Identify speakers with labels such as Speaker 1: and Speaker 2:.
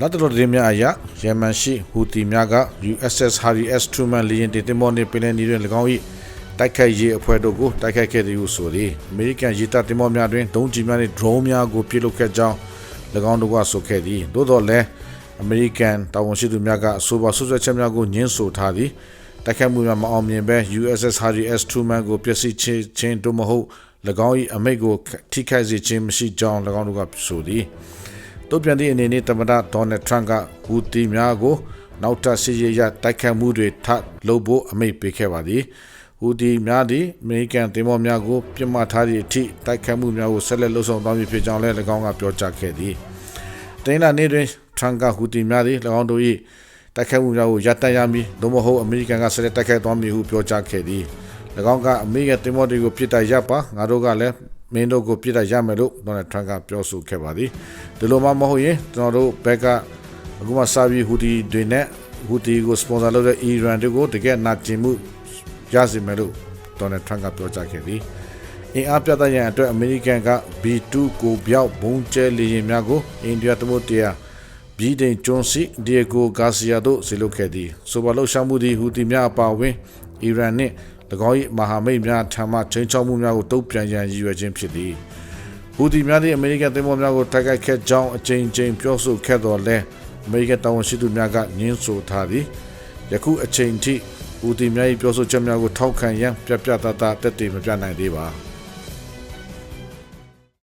Speaker 1: လက်တော်ရင်းများအရယမန်ရှိဟူတီများက USS Harry S Truman လေယာဉ်တင်မောနှင့်ပင်လယ်နီတွင်၎င်း၏တိုက်ခိုက်ရေးအဖွဲ့တို့ကိုတိုက်ခိုက်ခဲ့သည်ဟုဆိုသည်အမေရိကန်ရေတပ်တင်မောများတွင်ဒုံးကျည်များနှင့် drone များကိုပစ်လွှတ်ခဲ့ကြောင်း၎င်းတို့ကဆိုခဲ့သည်သို့တော်လည်းအမေရိကန်တာဝန်ရှိသူများကအဆိုပါဆွဆွဲချက်များကိုညှင်းဆိုထားသည်တိုက်ခိုက်မှုများမအောင်မြင်ဘဲ USS Harry S Truman ကိုပျက်စီးခြင်းခြင်းတို့မဟုတ်၎င်း၏အမိတ်ကိုထိခိုက်စေခြင်းမရှိကြောင်း၎င်းတို့ကဆိုသည် တို့ပြန်သည့်အနေနဲ့သမ္မတဒေါ်နယ်ထရန့်ကဟူတီများကိုနောက်ထပ်စစ်ရေးရတိုက်ခတ်မှုတွေထပ်လုပ်ဖို့အမိန့်ပေးခဲ့ပါသည်ဟူတီများသည်အမေရိကန်တင်မောများကိုပြစ်မှတ်ထားသည့်အထိတိုက်ခတ်မှုများကိုဆက်လက်လှုပ်ဆောင်သွားမည်ဖြစ်ကြောင်းလည်း၎င်းကပြောကြားခဲ့သည်တိုင်းလာနေ့တွင်ထရန့်ကဟူတီများသည်၎င်းတို့၏တိုက်ခတ်မှုများကိုရပ်တန့်ရမည်သို့မဟုတ်အမေရိကန်ကဆက်လက်တိုက်ခိုက်သွားမည်ဟုပြောကြားခဲ့သည်၎င်းကအမေရိကန်တင်မောတွေကိုပြစ်တိုက်ရပ်ပါငါတို့ကလည်း မင်းတို့ကိုပြစ်ဒတ်ရမယ်လို့ဒေါ်နယ်ထရန့်ကပြောဆိုခဲ့ပါသည်ဒီလိုမှမဟုတ်ရင်ကျွန်တော်တို့ဘက်ကအခုမှစာပြီးဟူဒီတွေနဲ့ဟူဒီကိုစပွန်ဆာလုပ်တဲ့အီရန်တွေကိုတကယ်နာကျင်မှုရစီမယ်လို့ဒေါ်နယ်ထရန့်ကပြောကြားခဲ့သည်အင်အားပြသရန်အတွက်အမေရိကန်က B2 ကိုပြောက်ဘုံကျဲလေယာဉ်များကိုအိန္ဒိယသမုဒ္ဒရာဘီဒင်ဂျွန်စီဒီယဂိုဂါစီယာတို့ဇေလုခဲ့သည်ဆိုပါလို့ရှောင်းမှုသည်ဟူဒီများအပါအဝင်အီရန်နှင့်၎ င်း၏မဟာမိတ်များထံမှချိန်ချောက်မှုများကိုတုံ့ပြန်ရန်ရည်ရွယ်ခြင်းဖြစ်သည်ဟူဒီများသည့်အမေရိကန်သင်္ဘောများကိုတိုက်ခိုက်ခဲ့ကြောင်းအကြိမ်ကြိမ်ပြောဆိုခဲ့တော်လဲအမေရိကန်တာဝန်ရှိသူများကညှင်းဆိုထားသည်ယခုအချိန်ထိဟူဒီများ၏ပြောဆိုချက်များကိုထောက်ခံရန်ပြပြတသားတက်တည်မပြနိုင်သေးပါ